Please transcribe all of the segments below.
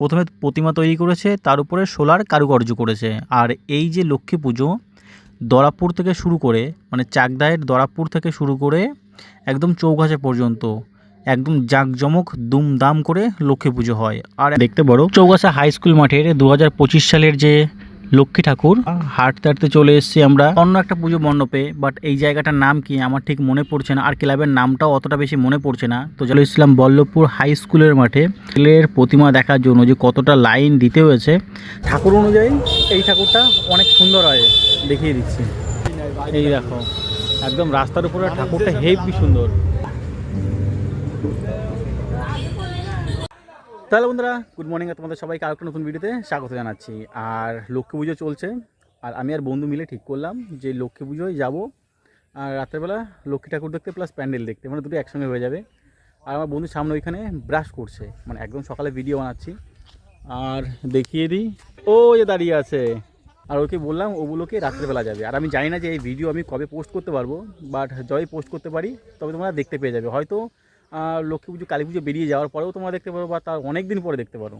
প্রথমে প্রতিমা তৈরি করেছে, তার উপরে সোলার কারুকার্য করেছে। আর এই যে লক্ষ্মী পুজো, দরাপুর থেকে শুরু করে মানে চাকদায়ের দরাপুর থেকে শুরু করে একদম চৌগাছা পর্যন্ত, একদম জাঁকজমক, দুমদাম করে লক্ষ্মী পুজো হয়। আর দেখতে বড় চৌগাছা হাই স্কুল মাঠের দু হাজার পঁচিশ সালের যে লক্ষ্মী ঠাকুর। হাঁটতে হাঁটতে চলে এসেছি আমরা। অন্য একটা পুজো মণ্ডপে বাট এই জায়গাটার নাম কি আমার ঠিক মনে পড়ছে না। আর ক্লাবের নামটাও অতটা বেশি মনে পড়ছে না। তো চলে এসেছিলাম বল্লভপুর হাই স্কুলের মাঠে। ছেলের প্রতিমা দেখার জন্য যে কতটা লাইন দিতে হয়েছে। ঠাকুর অনুযায়ী এই ঠাকুরটা অনেক সুন্দর হয়। দেখিয়ে দিচ্ছি। এই দেখো, একদম রাস্তার উপরে ঠাকুরটা হেভি সুন্দর। তাহলে বন্ধুরা গুড মর্নিং তোমাদের সবাইকে আরেকটা নতুন ভিডিওতে স্বাগত জানাচ্ছি। আর লক্ষ্মী পুজো চলছে, আর আমি আর বন্ধু মিলে ঠিক করলাম যে লক্ষ্মী পুজোয় যাব। আর রাত্রেবেলা লক্ষ্মী ঠাকুর দেখতে প্লাস প্যান্ডেল দেখতে মানে দুটো একসঙ্গে হয়ে যাবে। আর আমার বন্ধু সামনে ওইখানে ব্রাশ করছে মানে একদম সকালে ভিডিও বানাচ্ছি। আর দেখিয়ে দিই, ও যে দাঁড়িয়ে আছে। আর ওকে বললাম ওগুলোকে রাত্রেবেলা যাবে। আর আমি জানি না যে এই ভিডিও আমি কবে পোস্ট করতে পারব বাট যবে পোস্ট করতে পারি, তবে তোমরা দেখতে পেয়ে যাবে। হয়তো লক্ষ্মী পুজো কালী পুজো বেরিয়ে যাওয়ার পরেও তোমরা দেখতে পারো বা তার অনেক দিন পরে দেখতে পারো.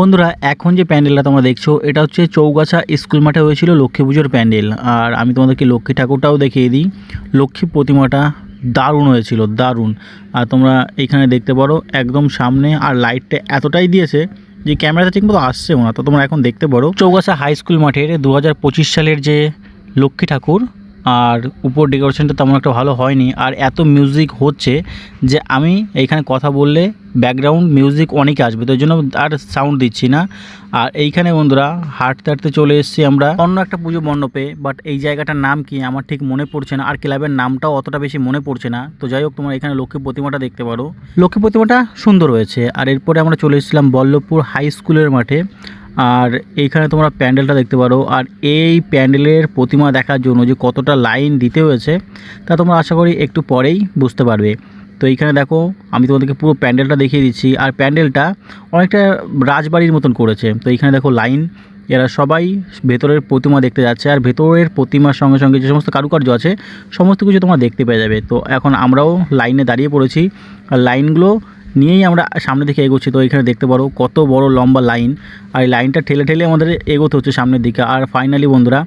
বন্ধুরা এখন যে প্যান্ডেলটা তোমরা দেখছ এটা হচ্ছে চৌগাছা স্কুল মাঠে হয়েছিল লক্ষ্মী পুজোর প্যান্ডেল। আর আমি তোমাদেরকে লক্ষ্মী ঠাকুরটাও দেখিয়ে দিই। লক্ষ্মী প্রতিমাটা দারুণ হয়েছিল দারুণ। আর তোমরা এখানে দেখতে পারো একদম সামনে আর লাইটটা এতটাই দিয়েছে যে ক্যামেরাটা ঠিক মতো আসছে না। তো তোমরা এখন দেখতে পারো চৌগাছা হাই স্কুল মাঠের দু সালের যে লক্ষ্মী ঠাকুর আর উপর ডেকোরেশনটা তেমন একটা ভালো হয়নি। আর এত মিউজিক হচ্ছে যে আমি এইখানে কথা বললে ব্যাকগ্রাউন্ড মিউজিক অনেকে আসবে, তো জন্য আর সাউন্ড দিচ্ছি না। আর এইখানে বন্ধুরা, হাঁটতে হাঁটতে চলে এসেছি আমরা। অন্য একটা পুজো মণ্ডপে বাট এই জায়গাটার নাম কি আমার ঠিক মনে পড়ছে না। আর ক্লাবের নামটাও অতটা বেশি মনে পড়ছে না। তো যাই হোক, তোমার এখানে লক্ষ্মী প্রতিমাটা দেখতে পারো। লক্ষ্মী প্রতিমাটা সুন্দর হয়েছে। আর এরপরে আমরা চলে এসেছিলাম বল্লভপুর হাই স্কুলের মাঠে। আর এইখানে তোমরা প্যান্ডেলটা দেখতে পারো। আর এই প্যান্ডেলের প্রতিমা দেখার জন্য যে কতটা লাইন দিতে হয়েছে, তা তোমরা আশা করি একটু পরেই বুঝতে পারবে। তো এইখানে দেখো, আমি তোমাদেরকে পুরো প্যান্ডেলটা দেখিয়ে দিচ্ছি। আর প্যান্ডেলটা অনেকটা রাজবাড়ির মতন করেছে। তো এইখানে দেখো লাইন, এরা সবাই ভেতরের প্রতিমা দেখতে যাচ্ছে। আর ভেতরের প্রতিমার সঙ্গে সঙ্গে যে সমস্ত কারুকার্য আছে, সমস্ত কিছু তোমরা দেখতে পেয়ে যাবে। তো এখন আমরাও লাইনে দাঁড়িয়ে পড়েছি। আর লাইনগুলো নিয়েই আমরা সামনে দিকে এগোচ্ছি। তো এখানে দেখতে পারো কত বড় লম্বা লাইন। আর এই লাইনটা ঠেলে ঠেলে আমাদের এগোতে হচ্ছে সামনের দিকে। আর ফাইনালি বন্ধুরা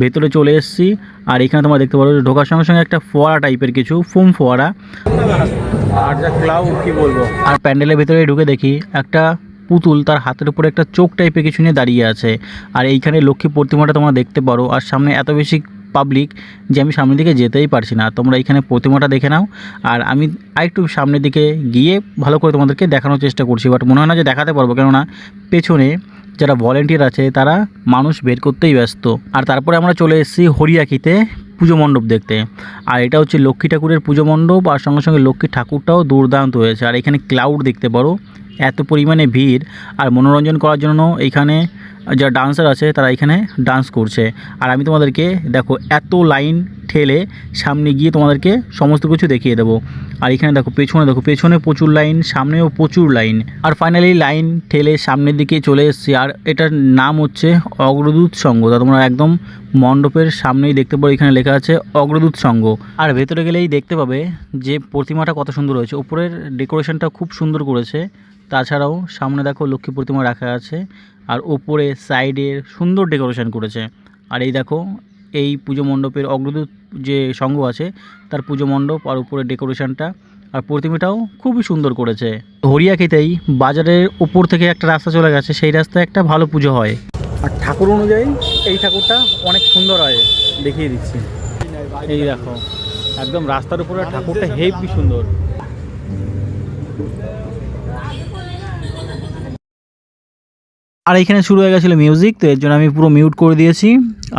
ভেতরে চলে এসেছি। আর এখানে তোমরা দেখতে পারো ঢোকার সঙ্গে সঙ্গে একটা ফোয়ারা টাইপের কিছু ফোম ফোয়ারা। আর যা ক্লাউড কি বলব? আর প্যান্ডেলের ভেতরে ঢুকে দেখি একটা পুতুল তার হাতের উপরে একটা চোখ টাইপের কিছু নিয়ে দাঁড়িয়ে আছে। আর এইখানে লক্ষ্মী প্রতিমাটা তোমরা দেখতে পারো। আর সামনে এত বেশি পাবলিক যে আমি সামনের দিকে যেতেই পারছি না। তোমরা এখানে প্রতিমাটা দেখে নাও। আর আমি আরেকটু সামনের দিকে গিয়ে ভালো করে তোমাদেরকে দেখানোর চেষ্টা করছি। বাট মনে হয় না যে দেখাতে পারব, কেননা পেছনে যারা ভলেন্টিয়ার আছে, তারা মানুষ বের করতেই ব্যস্ত। আর তারপরে আমরা চলে এসেছি হরিয়াকিতে পুজো মণ্ডপ দেখতে। আর এটা হচ্ছে লক্ষ্মী ঠাকুরের পুজো মণ্ডপ, আর সঙ্গে সঙ্গে লক্ষ্মী ঠাকুরটাও দুর্দান্ত হয়েছে। আর এখানে ক্লাউড দেখতে পারো, এত পরিমাণে ভিড়। আর মনোরঞ্জন করার জন্য এইখানে যারা ডান্সার আছে, তারা এখানে ডান্স করছে। আর আমি তোমাদেরকে, দেখো, এত লাইন ঠেলে সামনে গিয়ে তোমাদেরকে সমস্ত কিছু দেখিয়ে দেবো। আর এখানে দেখো, পেছনে দেখো, পেছনে প্রচুর লাইন সামনেও প্রচুর লাইন আর ফাইনালি লাইন ঠেলে সামনের দিকে চলে এসেছি। আর এটার নাম হচ্ছে অগ্রদূত সংঘ তা তোমরা একদম মণ্ডপের সামনেই দেখতে পারো, এখানে লেখা আছে অগ্রদূত সংঘ আর ভেতরে গেলেই দেখতে পাবে যে প্রতিমাটা কত সুন্দর হয়েছে। উপরের ডেকোরেশনটা খুব সুন্দর করেছে। তাছাড়াও সামনে দেখো, লক্ষ্মী প্রতিমা রাখা আছে। আর ওপরে সাইডে সুন্দর ডেকোরেশন করেছে। আর এই দেখো, এই পুজো মণ্ডপের অগ্রদূত যে সঙ্গ আছে, তার পুজো মণ্ডপ আর উপরে ডেকোরেশনটা আর প্রতিমাটাও খুবই সুন্দর করেছে। হরিয়া খেতেই বাজারের উপর থেকে একটা রাস্তা চলে গেছে, সেই রাস্তায় একটা ভালো পুজো হয়। আর ঠাকুর অনুযায়ী এই ঠাকুরটা অনেক সুন্দর হয়, দেখিয়ে দিচ্ছি। এই দেখো, একদম রাস্তার উপরে ঠাকুরটা হেভি সুন্দর। আর এখানে শুরু হয়ে গেছিল মিউজিক তো এর জন্য আমি পুরো মিউট করে দিয়েছি।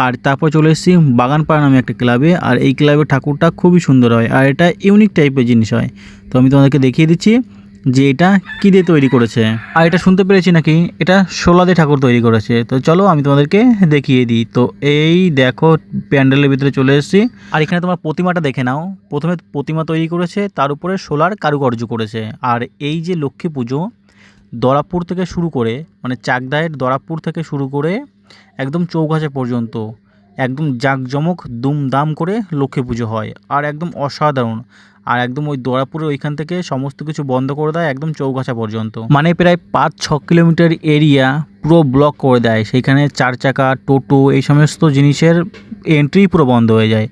আর তারপর চলে এসেছি বাগানপাড়া নামে একটা ক্লাবে আর এই ক্লাবের ঠাকুরটা খুবই সুন্দর হয়, আর এটা ইউনিক টাইপের জিনিস হয়। তো আমি তোমাদেরকে দেখিয়ে দিচ্ছি যে এটা কী দিয়ে তৈরি করেছে। আর এটা শুনতে পেরেছি নাকি? এটা সোলাদে ঠাকুর তৈরি করেছে। তো চলো আমি তোমাদেরকে দেখিয়ে দিই। তো এই দেখো প্যান্ডেলের ভিতরে চলে এসেছি। আর এখানে তোমার প্রতিমাটা দেখে নাও। প্রথমে প্রতিমা তৈরি করেছে, তার উপরে সোলার কারুকার্য করেছে। আর এই যে লক্ষ্মী পুজো দরাপুর থেকে শুরু করে মানে চাকদায়ের দরাপুর থেকে শুরু করে একদম চৌগাছা পর্যন্ত একদম জাঁকজমক, দুমদাম করে লক্ষ্মী পুজো হয়। আর একদম অসাধারণ। আর একদম ওই দোয়ারাপুরের ওইখান থেকে সমস্ত কিছু বন্ধ করে দেয় একদম চৌগাছা পর্যন্ত। মানে প্রায় পাঁচ ছ কিলোমিটার এরিয়া পুরো ব্লক করে দেয়। সেইখানে চার চাকা, টোটো, এই সমস্ত জিনিসের এন্ট্রি পুরো বন্ধ হয়ে যায়।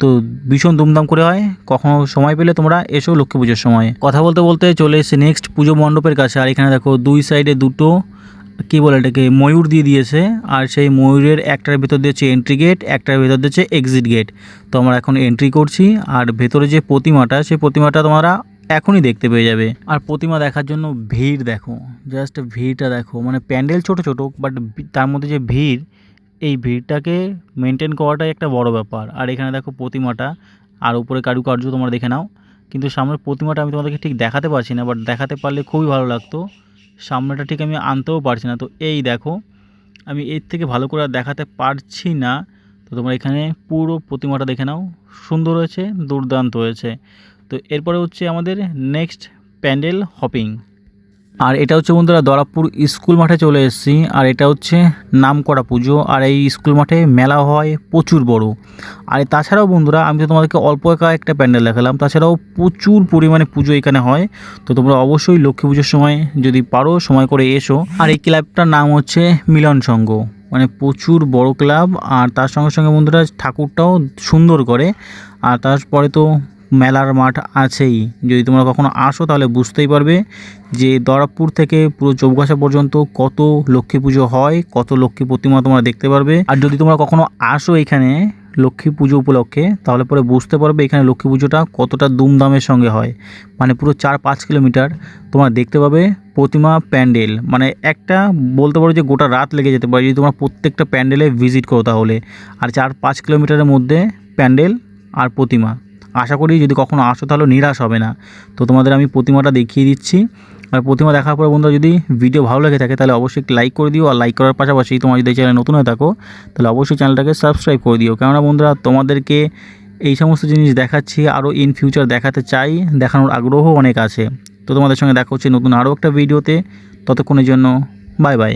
তো ভীষণ দুমদাম করে হয়। কখনো সময় পেলে তোমরা এসো লক্ষ্মী পুজোর সময়। কথা বলতে বলতে চলে এসে নেক্সট পুজো মণ্ডপের কাছে। আর এখানে দেখো দুই সাইডে দুটো, কী বলে এটাকে, ময়ূর দিয়ে দিয়েছে। আর সেই ময়ূরের একটার ভেতর দিয়েছে এন্ট্রি গেট একটার ভেতর দিয়েছে এক্সিট গেট তো আমরা এখন এন্ট্রি করছি। আর ভেতরে যে প্রতিমাটা, সেই প্রতিমাটা তোমরা এখনই দেখতে পেয়ে যাবে। আর প্রতিমা দেখার জন্য ভিড় দেখো। জাস্ট ভিড়টা দেখো। মানে প্যান্ডেল ছোট ছোট বাট তার মধ্যে যে ভিড় এই ভিড়টাকে মেনটেন করাটাই একটা বড় ব্যাপার। আর এখানে দেখো প্রতিমাটা, আর উপরে কারুকার্য তোমরা দেখে নাও। কিন্তু সামনের প্রতিমাটা আমি তোমাদেরকে ঠিক দেখাতে পারছি না বাট দেখাতে পারলে খুবই ভালো লাগতো। সামনেটা ঠিক আমি আনতেও পারছি না। তো এই দেখো, আমি এর থেকে ভালো করে দেখাতে পারছি না। তো তোমরা এখানে পুরো প্রতিমাটা দেখে নাও। সুন্দর হয়েছে, দুর্দান্ত হয়েছে। তো এরপরে হচ্ছে আমাদের নেক্সট প্যান্ডেল হপিং আর এটা হচ্ছে বন্ধুরা দরাবপুর স্কুল মাঠে চলে এসেছি। আর এটা হচ্ছে নামকরা পুজো। আর এই স্কুল মাঠে মেলা হয় প্রচুর বড়। আর তাছাড়াও বন্ধুরা, আমি তো তোমাদেরকে অল্প একা একটা প্যান্ডেল দেখালাম। তাছাড়াও প্রচুর পরিমাণে পুজো এখানে হয়। তো তোমরা অবশ্যই লক্ষ্মী পুজোর সময় যদি পারো, সময় করে এসো। আর এই ক্লাবটার নাম হচ্ছে মিলন সংঘ। মানে প্রচুর বড় ক্লাব। আর তার সঙ্গে সঙ্গে বন্ধুরা ঠাকুরটাও সুন্দর করে। আর তারপরে তো মেলার মাঠ আছেই। যদি তোমরা কখনো আসো, তাহলে বুঝতেই পারবে যে দরাবপুর থেকে পুরো চৌগাছা পর্যন্ত কত লক্ষ্মী পুজো হয়, কত লক্ষ্মী প্রতিমা তোমরা দেখতে পারবে। আর যদি তোমরা কখনো আসো এখানে লক্ষ্মী পুজো উপলক্ষে, তাহলে পরে বুঝতে পারবে এখানে লক্ষ্মী পুজোটা কতটা দুমদামের সঙ্গে হয়। মানে পুরো চার পাঁচ কিলোমিটার তোমরা দেখতে পাবে প্রতিমা প্যান্ডেল। মানে একটা বলতে পারো যে গোটা রাত লেগে যেতে পারে, যদি তোমরা প্রত্যেকটা প্যান্ডেলে ভিজিট করো তাহলে। আর চার পাঁচ কিলোমিটারের মধ্যে প্যান্ডেল আর প্রতিমা। আশা করি যদি কখনো আসো তাহলে নিরাশ হবে না। তো তোমাদের আমি প্রতিমাটা দেখিয়ে দিচ্ছি। আর প্রতিমা দেখার পরে বন্ধুরা যদি ভিডিও ভালো লেগে থাকে তাহলে অবশ্যই লাইক করে দিও। আর লাইক করার পাশাপাশি তোমার যদি চ্যানেল নতুন হয়ে থাকো, তাহলে অবশ্যই চ্যানেলটাকে সাবস্ক্রাইব করে দিও। কেননা বন্ধুরা তোমাদেরকে এই সমস্ত জিনিস দেখাচ্ছি, আরও ইন ফিউচার দেখাতে চাই, দেখানোর আগ্রহ অনেক আছে। তো তোমাদের সঙ্গে দেখা হচ্ছে নতুন আরও একটা ভিডিওতে ততক্ষণের জন্য বাই বাই